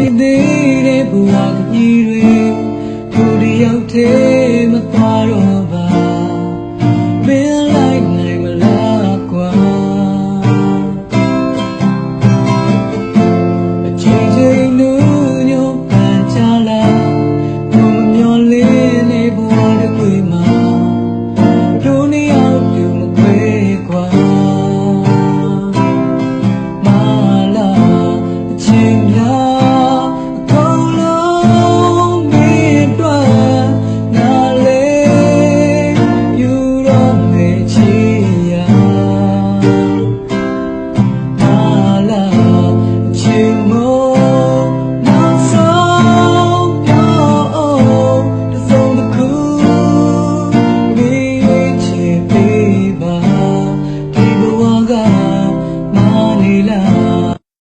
နေသေးတဲ့ဘဝကပြည်တွေသူတယောက်တည်းမသွားတော့ kailan